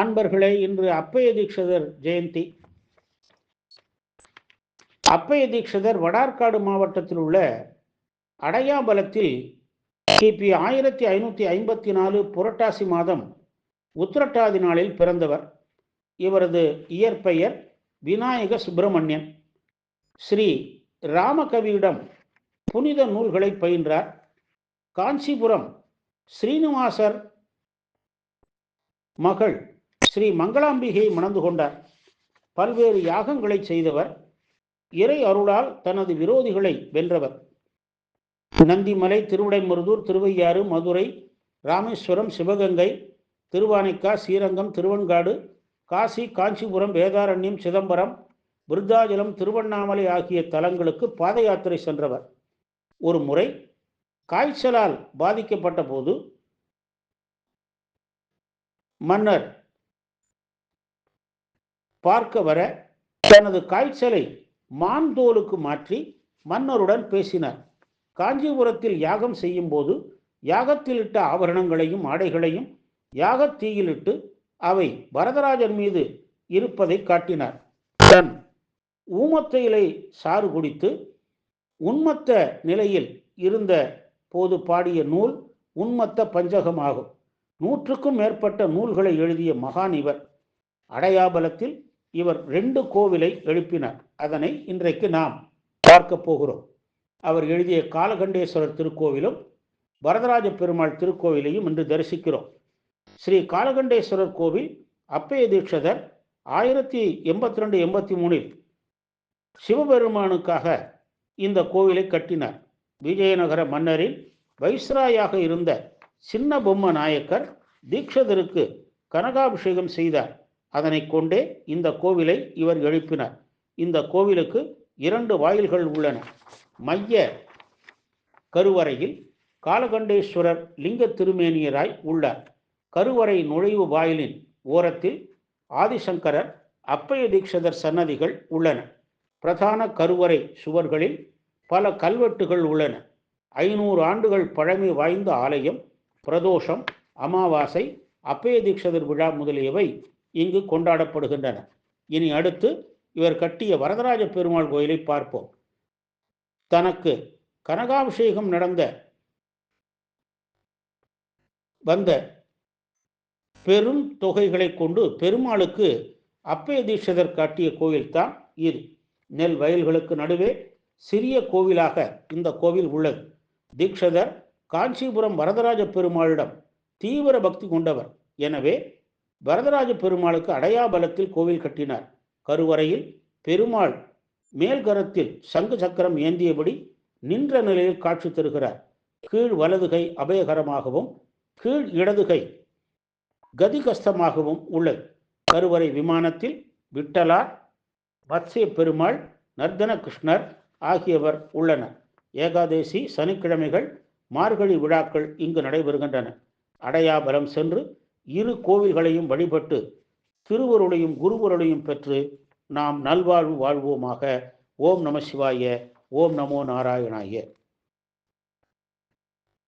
அன்பர்களே இன்று அப்பைய தீட்சிதர் ஜெயந்தி. அப்பைய தீட்சிதர் வடார்காடு மாவட்டத்தில் உள்ள அடையாபலத்தில் கிபி ஆயிரத்தி ஐநூற்றி ஐம்பத்தி நாலு புரட்டாசி மாதம் உத்திரட்டாதி நாளில் பிறந்தவர். இவரது இயற்பெயர் விநாயக சுப்பிரமணியன். ஸ்ரீ ராமகவியிடம் புனித நூல்களை பயின்றார். காஞ்சிபுரம் ஸ்ரீனிவாசர் மகள் ஸ்ரீ மங்களாம்பிகையை மணந்து கொண்டார். பல்வேறு யாகங்களை செய்தவர். இறை அருளால் தனது விரோதிகளை வென்றவர். நந்திமலை திருவிடைமருதூர் திருவையாறு மதுரை ராமேஸ்வரம் சிவகங்கை திருவானைக்கா ஸ்ரீரங்கம் திருவன்காடு காசி காஞ்சிபுரம் வேதாரண்யம் சிதம்பரம் விருத்தாஜலம் திருவண்ணாமலை ஆகிய தலங்களுக்கு பாத யாத்திரை சென்றவர். ஒரு முறை காய்ச்சலால் பாதிக்கப்பட்ட போது மன்னர் பார்க்க வர தனது காய்ச்சலை மான்தோலுக்கு மாற்றி மன்னருடன் பேசினார். காஞ்சிபுரத்தில் யாகம் செய்யும் போது யாகத்தில் ஆபரணங்களையும் ஆடைகளையும் யாகத்தீயிலிட்டு அவை வரதராஜன் மீது இருப்பதை காட்டினார். தன் ஊமத்தையிலை சாறு குடித்து உன்மத்த நிலையில் இருந்த போது பாடிய நூல் உன்மத்த பஞ்சகமாகும். நூற்றுக்கும் மேற்பட்ட நூல்களை எழுதிய மகான் இவர். அடையாபலத்தில் இவர் ரெண்டு கோவிலை எழுப்பினார். அதனை இன்றைக்கு நாம் பார்க்க போகிறோம். அவர் எழுதிய காலகண்டேஸ்வரர் திருக்கோவிலும் வரதராஜ பெருமாள் திருக்கோவிலையும் இன்று தரிசிக்கிறோம். ஸ்ரீ காலகண்டேஸ்வரர் கோவில் அப்பய தீட்சதர் ஆயிரத்தி எண்பத்தி ரெண்டு எண்பத்தி மூணில் சிவபெருமானுக்காக இந்த கோவிலை கட்டினார். விஜயநகர மன்னரின் வைஸ்ராயாக இருந்த சின்ன பொம்ம நாயக்கர் தீட்சதருக்கு கனகாபிஷேகம் செய்தார். அதனை கொண்டே இந்த கோவிலை இவர் எழுப்பினார். இந்த கோவிலுக்கு இரண்டு வாயில்கள் உள்ளன. மைய கருவறையில் காலகண்டேஸ்வரர் லிங்க திருமேனியராய் உள்ளார். கருவறை நுழைவு வாயிலின் ஓரத்தில் ஆதிசங்கரர் அப்பய தீட்சதர் சன்னதிகள் உள்ளன. பிரதான கருவறை சுவர்களில் பல கல்வெட்டுகள் உள்ளன. ஐநூறு ஆண்டுகள் பழமை வாய்ந்த ஆலயம் பிரதோஷம் அமாவாசை அப்பய தீட்சதர் விழா முதலியவை இங்கு கொண்டாடப்படுகின்றன. இனி அடுத்து இவர் கட்டிய வரதராஜ பெருமாள் கோயிலை பார்ப்போம். தனக்கு கனகாபிஷேகம் நடந்த வந்த பெரும் தொகைகளை கொண்டு பெருமாளுக்கு அப்பய தீட்சிதர் காட்டிய கோயில்தான் இது. நெல் வயல்களுக்கு நடுவே சிறிய கோவிலாக இந்த கோவில் உள்ளது. தீட்சதர் காஞ்சிபுரம் வரதராஜ பெருமாளிடம் தீவிர பக்தி கொண்டவர். எனவே வரதராஜ பெருமாளுக்கு அடையாபலத்தில் கோவில் கட்டினார். கருவறையில் பெருமாள் மேல்கரத்தில் சங்கு சக்கரம் ஏந்தியபடி நின்ற நிலையில் காட்சி தருகிறார். கீழ் வலதுகை அபயகரமாகவும் கீழ் இடதுகை கதிகஸ்தமாகவும் உள்ளது. கருவறை விமானத்தில் விட்டலார் வத்சய பெருமாள் நர்தன கிருஷ்ணர் ஆகியவர் உள்ளனர். ஏகாதேசி சனிக்கிழமைகள் மார்கழி விழாக்கள் இங்கு நடைபெறுகின்றன. அடையாபலம் சென்று இரு கோவில்களையும் வழிபட்டு திருவருளையும் குருவருளையும் பெற்று நாம் நல்வாழ்வு வாழ்வோமாக. ஓம் நம சிவாய ஓம் நமோ நாராயணாய.